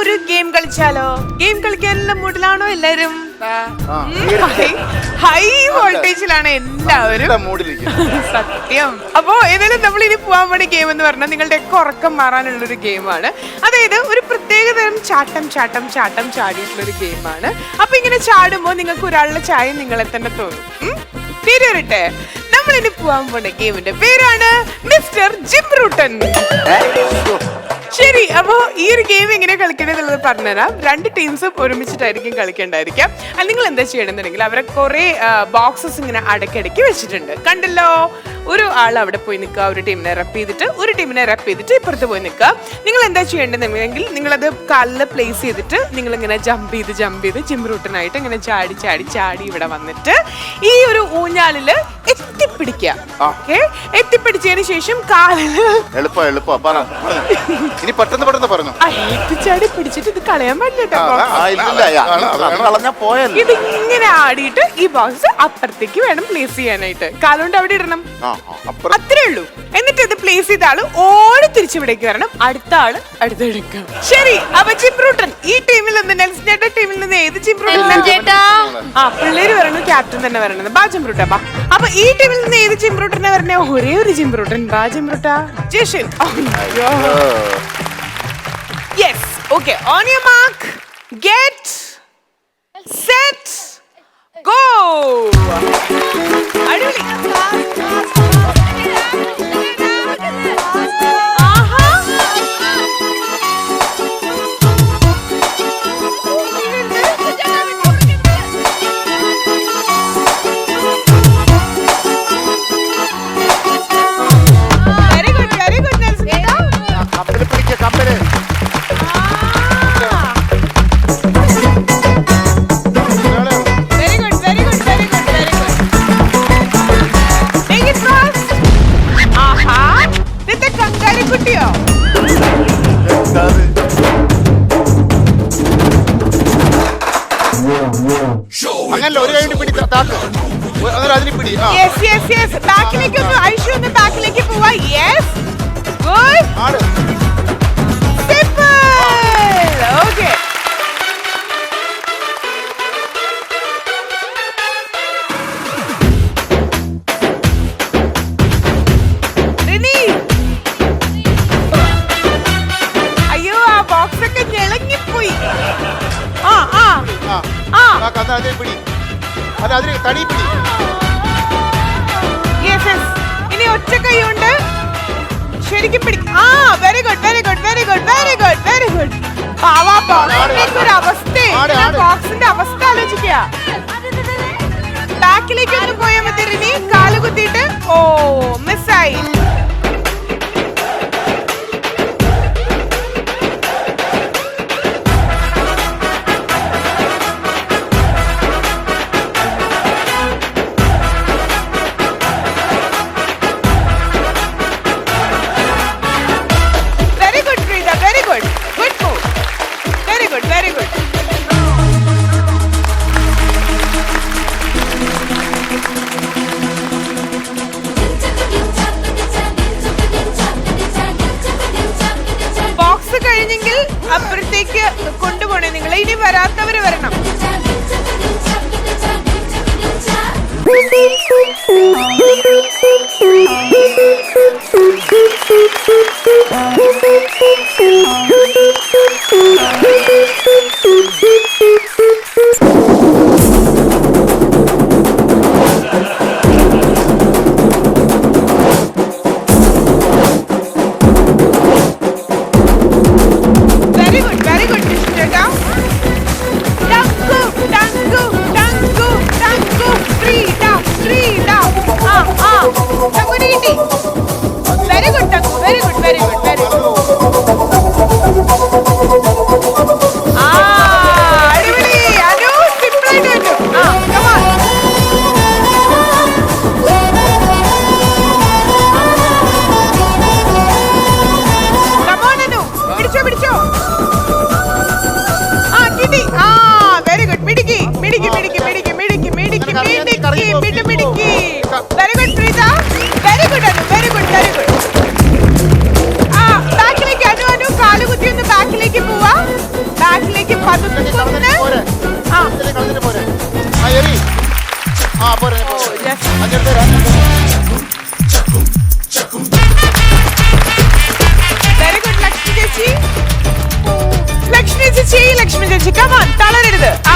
നമുക്കൊരു game കളിച്ചാലോ? Game കളിക്കാനുള്ള മൂഡിലാണോ എല്ലാരും ഹൈ വോൾട്ടേജിലാണ് എല്ലാവരും. സത്യം. അപ്പോ ഏതായാലും നമ്മൾ ഇനി പോകാൻ വേണ്ടി ഗെയിം എന്ന് പറഞ്ഞാൽ നിങ്ങളുടെ ഒക്കെ ഉറക്കം മാറാനുള്ള ഒരു ഗെയിമാണ്. അതായത് ഒരു പ്രത്യേക തരം ചാട്ടം ചാട്ടം ചാട്ടം ചാടിയിട്ടുള്ള ഒരു ഗെയിമാണ്. അപ്പൊ ഇങ്ങനെ ചാടുമ്പോൾ നിങ്ങൾക്ക് ഒരാളുടെ ചായ നിങ്ങളെ തന്നെ തോന്നും. നമ്മൾ ഇനി പോകാൻ പോണ ഗെയിമിന്റെ പേരാണ് മിസ്റ്റർ ജിംറൂട്ടൻ ശരി അപ്പോ ഈ ഒരു ഗെയിം എങ്ങനെ കളിക്കേണ്ടത് എന്നുള്ളത് പറഞ്ഞുതരാം. രണ്ട് ടീംസും ഒരുമിച്ചിട്ടായിരിക്കും കളിക്കേണ്ടായിരിക്കാം അത് നിങ്ങൾ എന്താ ചെയ്യണമെന്നുണ്ടെങ്കിൽ അവരെ കുറേ ബോക്സസ് ഇങ്ങനെ അടക്കടക്കി വെച്ചിട്ടുണ്ട്. കണ്ടല്ലോ? ഒരു ആൾ അവിടെ പോയി നിൽക്കുക ഒരു ടീമിനെ റെപ്പ് ചെയ്തിട്ട് ഒരു ടീമിനെ റെപ്പ് ചെയ്തിട്ട് ഇപ്പുറത്ത് പോയി നിൽക്കുക നിങ്ങൾ എന്താ ചെയ്യേണ്ടതെങ്കിൽ നിങ്ങളത് കാലിൽ പ്ലേസ് ചെയ്തിട്ട് നിങ്ങൾ ഇങ്ങനെ ജമ്പ് ചെയ്ത് ജമ്പ് ചെയ്ത് ജിംറൂട്ടനായിട്ട് ഇങ്ങനെ ചാടി ചാടി ചാടി ഇവിടെ വന്നിട്ട് ഈ ഒരു ഊഞ്ഞാലിൽ എത്തിപ്പിടിക്കുക ഓക്കെ എത്തിപ്പിടിച്ചതിന് ശേഷം കാലിൽ എളുപ്പം എളുപ്പം പറ പറഞ്ഞോ. ഇനി പെട്ടെന്ന് പെട്ടെന്ന് പറഞ്ഞു എത്തിച്ചാടി പിടിച്ചിട്ട് ഇത് കളയാൻ പറ്റില്ല ആ, കേട്ടോ ആ, ഇങ്ങനെ ആടിയിട്ട് ഈ ബോക്സ് അപ്പുറത്തേക്ക് വേണം പ്ലേസ് ചെയ്യാനായിട്ട്. കാലുകൊണ്ട് അവിടെ ഇടണം. ആ ആ, അപ്പുറം. അത്രേ ഉള്ളൂ. എന്നിട്ട് ഇത് പ്ലേസ് ചെയ്ത ആൾ ഓടി തിരിച്ചിവിടേക്ക് വരണം. അടുത്ത ആൾ അടുത്തെടുക്കാം ശരി അപ്പൊ ചിംപ്രൂട്ടൻ ഈ ടീമിൽ നിന്ന് നെൽസൺ ചേട്ടാ ടീമിൽ നിന്ന് ഏത് ചിംപ്രൂട്ടൻ ചേട്ടാ. ആ പിള്ളേര് വരണം ക്യാപ്റ്റൻ തന്നെ വരണം. ബാ ചിംപ്രൂട്ട ബാ. അപ്പൊ ഈ ടീമിൽ നിന്ന് ഏത് ചിംപ്രൂട്ടനെ വരണേ? ഒരേ ഒരു ചിംപ്രൂട്ടൻ ബാ ചിംപ്രൂട്ട ജഷൻ അയ്യോ. Yes okay on your mark get set go അടിപൊളി. അങ്ങനല്ല ഒരു കൈ പിടി താക്ക്. അങ്ങനെ അതിന് പിടി യെസ് യെസ് യെസ് ബാക്കിലേക്ക് ഒന്ന് ഐഷു ഒന്ന് ബാക്കിലേക്ക് പോവാ. യെസ് ഗുഡ് സിമ്പിൾ ഓക്കേ ആ ആ ആ. അന്നേരം അതിന് പിടി. അല്ല അതിന് തടി പിടി ഇനി ഒറ്റ കൈ കൊണ്ട് ശരിക്കും പിടി ആ very good very good very good very good very good ഒരു അവസ്ഥ. ബോക്സിന്റെ അവസ്ഥ ആലോചിക്കുക. ബാക്കിലേക്ക് ഒന്ന് പോയാൽ മതി കാൽ കുത്തിയിട്ട്. ഓ മിസ്സായി അപ്പുറത്തേക്ക് കൊണ്ടുപോണേ നിങ്ങൾ ഇനി വരാത്തവര് വരണം. വെരി ലക്ഷ്മി ചേച്ചി കമാൻ തളരരുത്. ആ